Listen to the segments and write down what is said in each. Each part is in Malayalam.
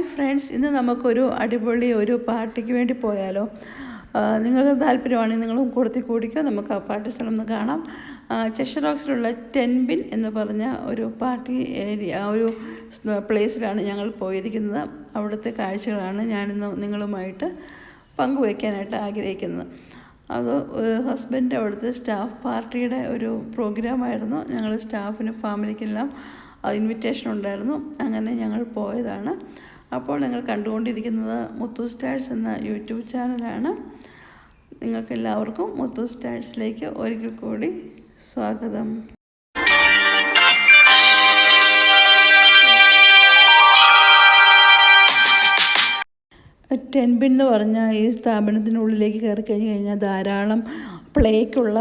ഹായ് ഫ്രണ്ട്സ് ഇന്ന് നമുക്കൊരു അടിപൊളി ഒരു പാർട്ടിക്ക് വേണ്ടി പോയാലോ? നിങ്ങൾക്ക് താല്പര്യമാണെങ്കിൽ നിങ്ങളും കൂടത്തി കൂടിക്കോ. നമുക്ക് ആ പാർട്ടി സ്ഥലം ഒന്ന് കാണാം. ചെഷറോക്സിലുള്ള ടെൻബിൻ എന്ന് പറഞ്ഞ ഒരു പാർട്ടി ഏരിയ ഒരു പ്ലേസിലാണ് ഞങ്ങൾ പോയിരിക്കുന്നത്. അവിടുത്തെ കാഴ്ചകളാണ് ഞാനിന്ന് നിങ്ങളുമായിട്ട് പങ്കുവയ്ക്കാനായിട്ട് ആഗ്രഹിക്കുന്നത്. അത് ഹസ്ബൻഡ് അവിടുത്തെ സ്റ്റാഫ് പാർട്ടിയുടെ ഒരു പ്രോഗ്രാമായിരുന്നു. ഞങ്ങൾ സ്റ്റാഫിന് ഫാമിലിക്കെല്ലാം ഇൻവിറ്റേഷൻ ഉണ്ടായിരുന്നു. അങ്ങനെ ഞങ്ങൾ പോയതാണ്. അപ്പോൾ നിങ്ങൾ കണ്ടുകൊണ്ടിരിക്കുന്നത് മുത്തു സ്റ്റാഴ്സ് എന്ന യൂട്യൂബ് ചാനലാണ്. നിങ്ങൾക്ക് എല്ലാവർക്കും മുത്തു സ്റ്റാഴ്സിലേക്ക് ഒരിക്കൽ കൂടി സ്വാഗതം. ടെൻബിൻ എന്ന് പറഞ്ഞാൽ ഈ സ്ഥാപനത്തിനുള്ളിലേക്ക് കയറി കഴിഞ്ഞ് കഴിഞ്ഞാൽ ധാരാളം പ്ലേക്കുള്ള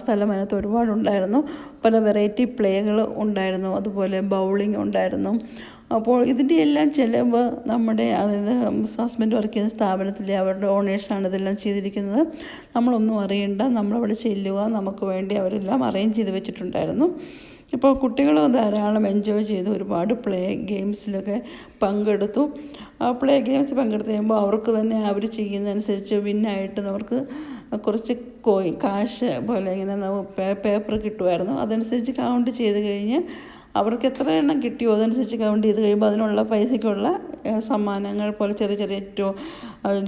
സ്ഥലം അതിനകത്ത് ഒരുപാടുണ്ടായിരുന്നു. പല വെറൈറ്റി പ്ലേകൾ ഉണ്ടായിരുന്നു. അതുപോലെ ബൗളിംഗ് ഉണ്ടായിരുന്നു. അപ്പോൾ ഇതിന്റെ എല്ലാം ചിലവ് നമ്മുടെ അതായത് ഹസ്ബൻഡ് വർക്ക് ചെയ്യുന്ന സ്ഥാപനത്തിലെ അവരുടെ ഓണേഴ്സാണ് ഇതെല്ലാം ചെയ്തിരിക്കുന്നത്. നമ്മളൊന്നും അറിയണ്ട. നമ്മളവിടെ ചെല്ലുക. നമുക്ക് വേണ്ടി അവരെല്ലാം അറേഞ്ച് ചെയ്ത് വെച്ചിട്ടുണ്ടായിരുന്നു. ഇപ്പോൾ കുട്ടികൾ ധാരാളം എൻജോയ് ചെയ്ത് ഒരുപാട് പ്ലേ ഗെയിംസിലൊക്കെ പങ്കെടുത്തു. പ്ലേ ഗെയിംസ് പങ്കെടുത്ത് കഴിയുമ്പോൾ അവർക്ക് തന്നെ അവർ ചെയ്യുന്നതനുസരിച്ച് വിന്നായിട്ട് അവർക്ക് കുറച്ച് കോയി കാശ് പോലെ ഇങ്ങനെ പേപ്പർ കിട്ടുമായിരുന്നു. അതനുസരിച്ച് കൗണ്ട് ചെയ്ത് കഴിഞ്ഞ് അവർക്ക് എത്ര എണ്ണം കിട്ടിയോ അതനുസരിച്ച് കൗണ്ട് ചെയ്ത് കഴിയുമ്പോൾ അതിനുള്ള പൈസയ്ക്കുള്ള സമ്മാനങ്ങൾ പോലെ ചെറിയ ചെറിയ ടോ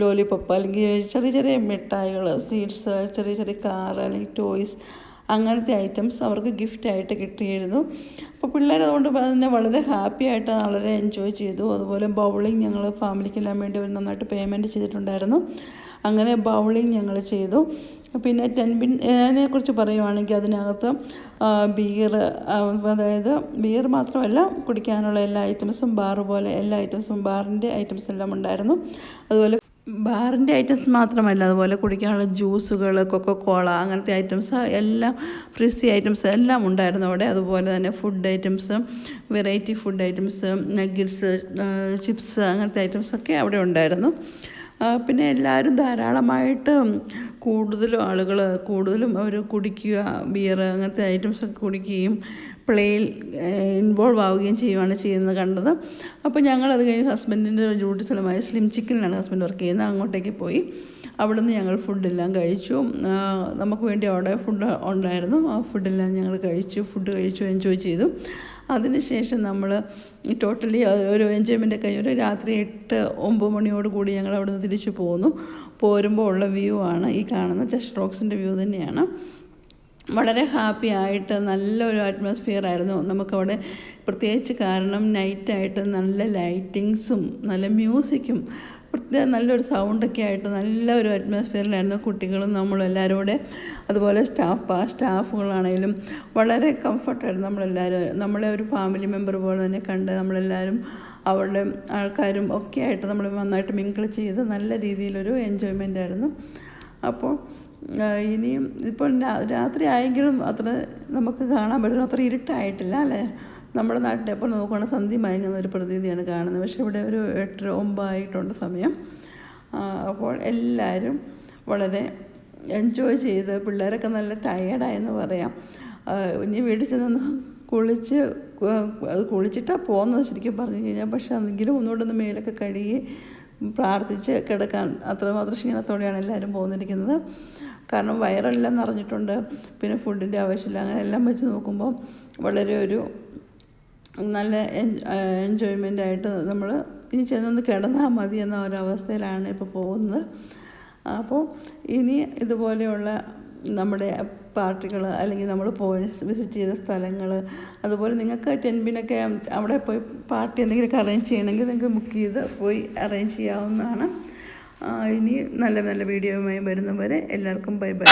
ലോലിപോപ്പ് അല്ലെങ്കിൽ ചെറിയ ചെറിയ മിഠായികൾ സ്വീറ്റ്സ് ചെറിയ ചെറിയ കാർ അല്ലെങ്കിൽ ടോയ്സ് അങ്ങനത്തെ ഐറ്റംസ് അവർക്ക് ഗിഫ്റ്റ് ആയിട്ട് കിട്ടിയിരുന്നു. അപ്പോൾ പിള്ളേർ അതുകൊണ്ട് തന്നെ വളരെ ഹാപ്പി ആയിട്ട് വളരെ എൻജോയ് ചെയ്തു. അതുപോലെ ബൗളിംഗ് ഞങ്ങൾ ഫാമിലിക്കെല്ലാം വേണ്ടി നന്നായിട്ട് പേയ്മെന്റ് ചെയ്തിട്ടുണ്ടായിരുന്നു. അങ്ങനെ ബൗളിംഗ് ഞങ്ങൾ ചെയ്തു. പിന്നെ ടെൻബിനെ കുറിച്ച് പറയുവാണെങ്കിൽ അതിനകത്ത് ബിയർ അതായത് ബിയർ മാത്രമല്ല കുടിക്കാനുള്ള എല്ലാ ഐറ്റംസും ബാർ പോലെ എല്ലാ ഐറ്റംസും ബാറിന്റെ ഐറ്റംസ് എല്ലാം ഉണ്ടായിരുന്നു. അതുപോലെ ബാറിന്റെ ഐറ്റംസ് മാത്രമല്ല അതുപോലെ കുടിക്കാനുള്ള ജ്യൂസുകൾ കൊക്കക്കോള അങ്ങനത്തെ ഐറ്റംസ് എല്ലാം ഫ്രിസി ഐറ്റംസ് എല്ലാം ഉണ്ടായിരുന്നു അവിടെ. അതുപോലെ തന്നെ food items variety food items nuggets chips അങ്ങനത്തെ ഐറ്റംസൊക്കെ അവിടെ ഉണ്ടായിരുന്നു. പിന്നെ എല്ലാവരും ധാരാളമായിട്ട് കൂടുതലും ആളുകൾ കൂടുതലും അവർ കുടിക്കുക ബിയർ അങ്ങനത്തെ ഐറ്റംസൊക്കെ കുടിക്കുകയും പ്ലേയിൽ ഇൻവോൾവ് ആവുകയും ചെയ്യുകയാണ് ചെയ്യുന്നത് കണ്ടത്. അപ്പോൾ ഞങ്ങൾ അത് കഴിഞ്ഞ് ഹസ്ബൻഡിന്റെ ഡ്യൂട്ടി സ്ഥലമായ സ്ലിം ചിക്കനിലാണ് ഹസ്ബൻഡ് വർക്ക് ചെയ്യുന്നത്. അങ്ങോട്ടേക്ക് പോയി. അവിടെ നിന്ന് ഞങ്ങൾ ഫുഡെല്ലാം കഴിച്ചു. നമുക്ക് വേണ്ടി അവിടെ ഫുഡ് ഉണ്ടായിരുന്നു. ആ ഫുഡെല്ലാം ഞങ്ങൾ കഴിച്ചു. ഫുഡ് കഴിച്ചു എൻജോയ് ചെയ്തു. അതിനുശേഷം നമ്മൾ ടോട്ടലി ഒരു എൻജോയ്മെന്റ് കഴിഞ്ഞ് ഒരു രാത്രി എട്ട് ഒമ്പത് മണിയോട് കൂടി ഞങ്ങൾ അവിടെ നിന്ന് തിരിച്ചു പോന്നു. പോരുമ്പോൾ ഉള്ള വ്യൂ ആണ്. ഈ കാണുന്ന ജസ്റ്റ് വ്യൂ തന്നെയാണ്. വളരെ ഹാപ്പി ആയിട്ട് നല്ലൊരു അറ്റ്മോസ്ഫിയർ ആയിരുന്നു. നമുക്കവിടെ പ്രത്യേകിച്ച് കാരണം നൈറ്റായിട്ട് നല്ല ലൈറ്റിങ്സും നല്ല മ്യൂസിക്കും പ്രത്യേക നല്ലൊരു സൗണ്ടൊക്കെ ആയിട്ട് നല്ല ഒരു അറ്റ്മോസ്ഫിയറിലായിരുന്നു കുട്ടികളും നമ്മളും എല്ലാവരും കൂടെ. അതുപോലെ സ്റ്റാഫ് ആ സ്റ്റാഫുകളാണെങ്കിലും വളരെ കംഫർട്ടായിരുന്നു നമ്മളെല്ലാവരും. നമ്മളെ ഒരു ഫാമിലി മെമ്പർ പോലെ തന്നെ കണ്ട് നമ്മളെല്ലാവരും അവരുടെ ആൾക്കാരും ഒക്കെ ആയിട്ട് നമ്മൾ നന്നായിട്ട് മിങ്കിൾ ചെയ്ത് നല്ല രീതിയിലൊരു എൻജോയ്മെന്റ് ആയിരുന്നു. അപ്പോൾ ഇനിയും ഇപ്പോൾ രാത്രി ആയെങ്കിലും അത്ര നമുക്ക് കാണാൻ പറ്റുന്നു അത്ര ഇരുട്ടായിട്ടില്ല അല്ലേ? നമ്മുടെ നാട്ടിൽ എപ്പോൾ നോക്കുകയാണെങ്കിൽ സന്ധി മയങ്ങുന്ന ഒരു പ്രതീതിയാണ് കാണുന്നത്. പക്ഷേ ഇവിടെ ഒരു എട്ടര ഒമ്പതായിട്ടുണ്ട് സമയം. അപ്പോൾ എല്ലാവരും വളരെ എൻജോയ് ചെയ്ത് പിള്ളേരൊക്കെ നല്ല ടയേർഡായെന്ന് പറയാം. ഇനി വീട്ടിൽ ചെന്നൊന്ന് കുളിച്ച് അത് കുളിച്ചിട്ടാണ് പോകുന്നത് ശരിക്കും പറഞ്ഞു കഴിഞ്ഞാൽ പക്ഷേ അതെങ്കിലും ഒന്ന് മേലൊക്കെ കഴുകി പ്രാർത്ഥിച്ച് കിടക്കാൻ അത്രമാത്രം ക്ഷീണത്തോടെയാണ് എല്ലാവരും പോന്നിരിക്കുന്നത്. കാരണം വയറെല്ലാം നിറഞ്ഞിട്ടുണ്ട്. പിന്നെ ഫുഡിന്റെ ആവശ്യമില്ല. അങ്ങനെ എല്ലാം വെച്ച് നോക്കുമ്പോൾ വളരെ ഒരു നല്ല എൻജോയ്മെന്റ് ആയിട്ട് നമ്മൾ ഇനി ചെന്നൊന്ന് കിടന്നാൽ മതി എന്ന ഒരവസ്ഥയിലാണ് ഇപ്പോൾ പോകുന്നത്. അപ്പോൾ ഇനി ഇതുപോലെയുള്ള നമ്മുടെ പാർട്ടികൾ അല്ലെങ്കിൽ നമ്മൾ പോയി വിസിറ്റ് ചെയ്ത സ്ഥലങ്ങൾ അതുപോലെ നിങ്ങൾക്ക് ടെൻബിനൊക്കെ അവിടെ പോയി പാർട്ടി എന്തെങ്കിലുമൊക്കെ അറേഞ്ച് ചെയ്യണമെങ്കിൽ നിങ്ങൾക്ക് ബുക്ക് ചെയ്ത് പോയി അറേഞ്ച് ചെയ്യാവുന്നതാണ്. ഇനി നല്ല നല്ല വീഡിയോയുമായി വരുന്നവരെ എല്ലാവർക്കും ബൈ ബൈ